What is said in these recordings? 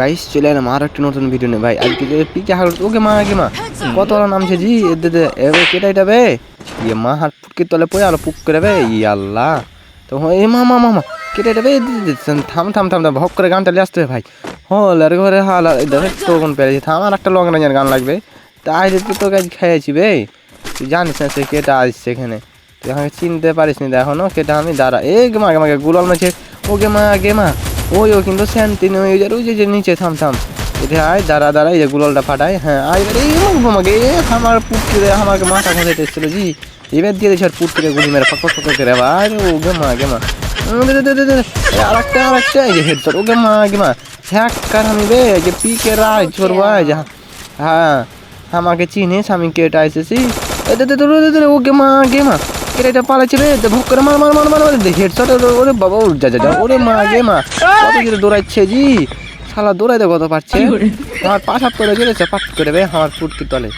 Guys চলে এলাম আর একটা নতুন ভিডিও নেই ভাই আজকে যে পিকে হার ওকে মা আগে মা। কত নামছে জি এদে দে এবে কেটা এটা বে। ইয়ে মা হাত পুটকে তলে পড়ে আলো পুক করে বে ই আল্লাহ। তো এ মা মা মা মা কেটা এটা বে দে দে দে, থাম থাম থাম থাম ভক করে গানটা নিয়ে আসতে হবে ভাই। হল আর ঘরে হাল আর দেখ তো কোন পেরেছি থাম আর একটা লং রেঞ্জের গান লাগবে। তাই তো তো গাছ খেয়েছি বে। তুই জানিস না সে কেটা আসছে এখানে তুই আমাকে চিনতে পারিস নি এখনও কেটা আমি দাঁড়া। এ গে মা গে মা গুলাল মাছে ওকে মা গে মা। ওই ও কিন্তু শান্তি নেই ওই যে ওই যে নিচে থাম থাম এটা আয় দাঁড়া দাঁড়া এই যে গুলালটা ফাটাই হ্যাঁ আয় এই আমাকে আমার পুটকে রে আমাকে মাথা ঘষাতে এসেছিল জি এবার দিয়ে দিয়েছে আর পুটকে গুলি মেরে ফক ফক করে ভাই ও গে মা গে মা উম, দে, দে, দে, দে, দে। এই যে হেডশট ওকে মা গে মা হ্যাক কার আমি এই যে পিকে রায় ছোড়বো যে হ্যাঁ আমাকে চিনিস আমি কেটা এসেছি এ দে দে এটা এটা পালাচ্ছে রে তো করে মার মার মার মার মার হেডশট ওরে বাবা ওরে যা যা ওরে মা গে মা কত জোরে দৌড়াচ্ছে জি শালা দৌড়াইতে কত পারছে? আমার পাশ হাত করে গেলেছে পাট করে বে আমার ফুটকি তলে।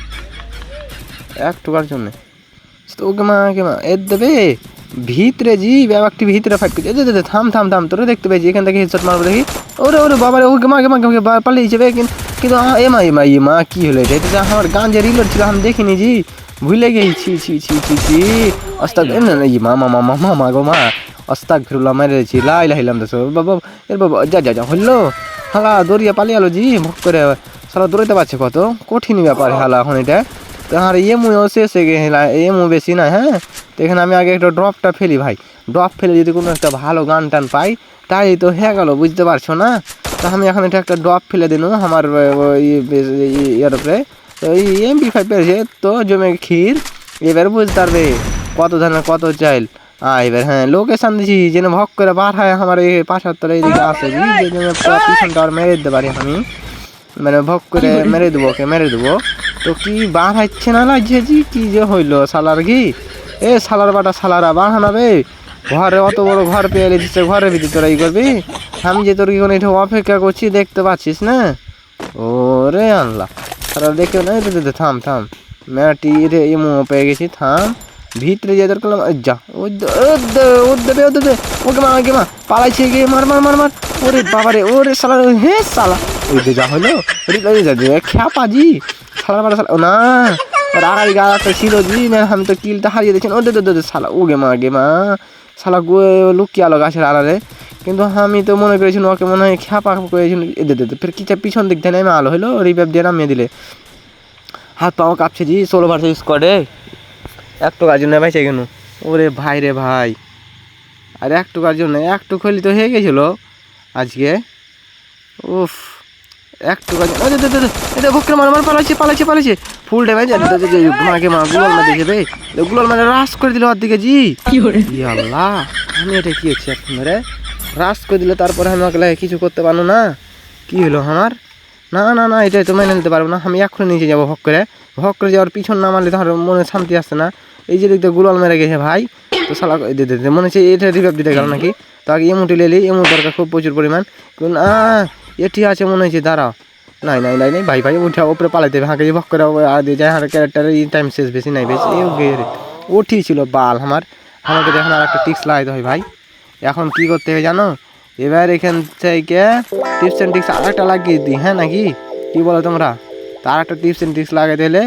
এক টুকার জন্য। ওকে মা গে মা এ দেবে ভিতরে জি ব্যাপারটি ভিতরে ফাইট করছে দে, থাম থাম থাম তোরে দেখতে পেয়েছি এখান থেকে হেডশট মারবো দেখি। ওরে ওরে বাবা রে ওকে মা গে মা গে পালিয়ে যাবে কিন্তু কিন্তু মা এ মা এ মা, কি হলো এটা? আমার গান যে রিলোড ছিল, আমি দেখিনি জি। ভুলে গেছি, ছি ছি ছি ছি অস্তাক না না মা মা মা মা মা মা গো মা। অস্তাক ফিরুল্লাহ মেরেছি লাই লাইলাম তো বাবা এর বাবা, যা যা যা, হলো। হালা দৌড়িয়ে পালিয়ে আলো জি ভক করে। সারা দৌড়াইতে পারছে কত? কঠিন ব্যাপার হালা এখন এটা। তো আর এমুও শেষে গেলা এমু বেশি না হ্যাঁ? এখানে আমি আগে একটা ড্রপটা ফেলি ভাই। ড্রপ ফেলে যদি কোনো একটা ভালো গান টান পাই, তাই তো হয়ে গেল, বুঝতে পারছ না? তা আমি এখন এটা একটা ড্রপ ফেলে দিন আমার ইয়ার উপরে। তো এই এমপি ফাইভ পেয়েছে তো জমে ক্ষীর, এবার বুঝতে পারবে কত ধানের কত চাইল এবার হ্যাঁ লোকেশন দিছি, যেন ভক করে বার হয় আমার এই পাশার তলে এদিকে আসে পিছনটা আর মেরে দিতে পারি আমি। মানে ভক করে মেরে দেবো, ওকে মেরে দেবো। তো কি বার হচ্ছে না লাগছে কি যে হইল সালার কি এ সালার বাটা সালারা বার হানাবে ঘরে অত বড় ঘর পেয়ে দিচ্ছে ঘরের ভিতরে তোরা ই করবি? আমি যে তোর কি কোনো এটা অপেক্ষা করছি দেখতে পাচ্ছিস না? ওরে আল্লাহ। তারা দেখে না দে, থাম থাম। ম্যাটি রে এমো পেয়ে গেছি থাম। ভিতরে যে তোর করলাম যা ও দে- ও দেবে ও দেবে ওকে মা ওকে মা পালাইছে গিয়ে মার মার মার মার। ওরে বাবারে ওরে সালা হে সালা ওই যে যা হলো। ওরে যা যে খ্যাপা জি। সালা মারা সালা ও না। ওর আড়াই একটা ছিল জি আমি তো কিলটা হারিয়ে দিয়েছি। ও দে দে সালা ও গে মা গে মা। সালা গো লুকিয়ে আলো গাছের আড়ালে কিন্তু আমি তো মনে করেছিলাম ওকে মনে হয় খ্যাপা করেছিল এ দে দে দে ফের কিটা পিছন দিক থেকে নেমে আলো হলো রিভাইভ দিয়ে নামিয়ে দিলে। হাত পাও কাঁপছে জি ষোলো ভার্সেস স্কোয়াডে এক টাকার জন্য ভাই কেন ওরে ভাই রে ভাই। আর এক টাকার জন্য, এক টুক হলি তো হয়ে গেছিল আজকে। উফ, এক টাকার জন্য এটা বকরে মার মার পালাইছে পালাইছে পালাইছে। ফুল ডে ভাই মাকে মা গুলাল মার দেখে বে গুলাল মানে রাস করে দিল ওর দিকে জি। ই আল্লাহ আমি এটা কি হচ্ছে এখন রে রাস করে দিলে তারপরে আমি ওকে লাগে কিছু করতে পারব না। কি হলো আমার? না না না এটাই তো মেনে নিতে পারব না। আমি এক্ষুনি নিচে যাব ভক করে। ভক করে যাওয়ার পিছন না মারলে তাহলে মনে শান্তি আসছে না। এই যে দেখতে গুলাল মেরে গেছে ভাই। তো সালা দে দে দে, মনে হচ্ছে এটা রিভাইভ দিতে গেল নাকি? তো আগে এমুটি লেলি এমু দরকার খুব প্রচুর পরিমাণ। না এটি আছে মনে হচ্ছে দাঁড়াও। নাই নাই নাই নাই, ভাই ভাই, উঠে উপরে পালাইতে দেবে হাঁকে ভক করে আগে যায় হাঁকে ক্যারেক্টারের টাইম শেষ, বেশি নাই, বেশি, এও গে রে। ওঠি ছিল বাল আমার। আমাকে এখন আর একটা টিক্স লাগাইতে হয়, ভাই। এখন কি করতে হবে জানো? এবার এখান থেকে টিপস অ্যান্ড টিক্স আরেকটা লাগিয়ে দিই হ্যাঁ নাকি? কি বলো তোমরা? তার একটা টিপস অ্যান্ড টিক্স লাগাই দিলে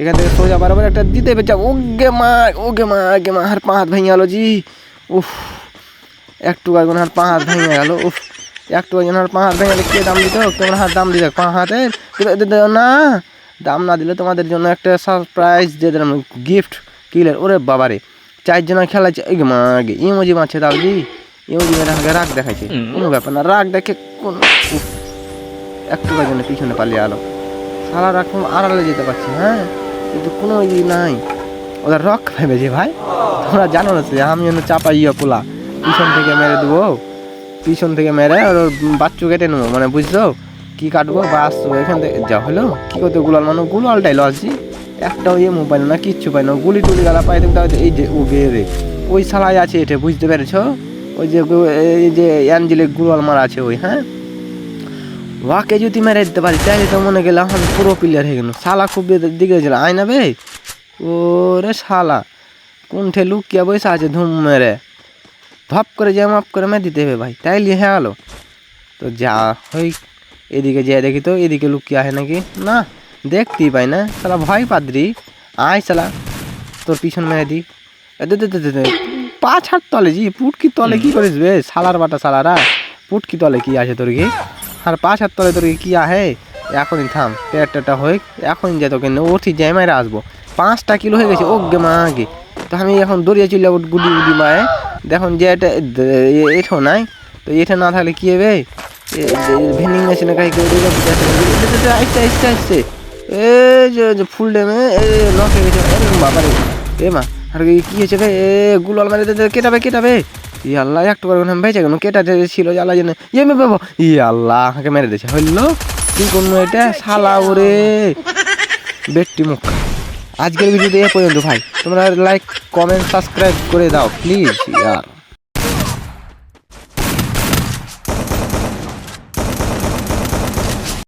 এখান থেকে সোজা বরাবর একটা দিতে হবে, যা, ওগে মা ওগে মা ওগে মা আর পা হাত ভেঙে গেলো, জি। উফ, একটু আর পা হাত ভেঙে গেলো, উফ। একটু আর পা হাত ভেঙে কে দাম দিতে তোমরা হাত দাম দিতে পা হাতের? না দাম না দিলে তোমাদের জন্য একটা সারপ্রাইজ দিয়ে দিলাম গিফট কিলের ওরে বাবারে চারজন খেলাচ্ছে এই মা আগে ইমোজি মারছে দাও জি ইমোজি মেরে আগে রাগ দেখাচ্ছে কোনো ব্যাপার না রাগ দেখে কোন একটু জন্য পিছনে পালিয়ে আলো। সারা রকম আড়ালে যেতে পারছি হ্যাঁ? কিন্তু কোনো ই নাই। ওদের রক ভেবেছে ভাই তোমরা জানো না আমি যেন চাপা ইয়ে পোলা পিছন থেকে মেরে দেবো। পিছন থেকে মেরে আর ওর বাচ্চু কেটে নেব। মানে বুঝছ? কি কাটবো? বাস, এখান থেকে যা হলো? কি করতে গুলাল মানে? গুলালটাই লসছি একটাও ইয়ে মোবাইল না, কিচ্ছু পাই না। গুলি টুলি গালা পাই তাহলে এই যে ও বেরে ওই শালাই আছে এটা বুঝতে পেরেছ? ওই যে এই যে অ্যাঞ্জেলিক গুলাল মারা আছে ওই হ্যাঁ? ওয়াকে যদি মেরে দিতে পারি তাহলে তো মনে গেলে এখন পুরো প্লেয়ার হয়ে গেল। শালা খুব দিকে ছিল আয় না বে। ওরে শালা কোন ঠে লুকিয়া বসে আছে ধুম মেরে। ধপ করে যে, মাপ করে মেরে দিতে হবে ভাই। তাইলে হ্যাঁ আলো। তো যা হই, এদিকে যেয়ে দেখি তো, এদিকে লুকিয়ে আসে নাকি? না, দেখতেই পাই না। সালা ভয় পাদ্রি। আয় সালা তোর পিছন মেরে দি। পা ছাড় তলে জি, পুটকি তলে কি করিস বে? সালার বাটা সালারা পুটকি তলে কি আছে তোর কি? আর পা ছাড় তলে তোর কি আহে এখনই থাম পেটটা হয়ে এখনই যে তোকে ওঠি, যাই মারে আসব। পাঁচটা কিলো হয়ে গেছে ও গে মা গে তো আমি এখন দড়িয়ে চলে যাব গুডি গুডি মায়ে। দেখুন যে এটা এঠো নাই। তো এটা না থাকলে কি হবে? ভেন্ডিং মেশিনে কাহি করে দিলে আসছে আসছে আসছে। এ যে যে, ফুল ডেমে লক হয়ে গেছে। বাবা এ, মা, আর কি হয়েছে বে? এ, গুলাল মারি দে কেটাবে কেটাবে? ই আল্লাহ একটু করে আমি বেঁচে গেল কেটা ছিল জ্বালা জন্য ইয়ে মে বাবা, ই আল্লাহ হাঁকে মেরে দিয়েছে। হইল? কি করব এটা? শালা ওরে। বেটটি মুখ আজকের ভিডিওতে এ পর্যন্ত ভাই। তোমরা লাইক কমেন্ট সাবস্ক্রাইব করে দাও প্লিজ ইয়ার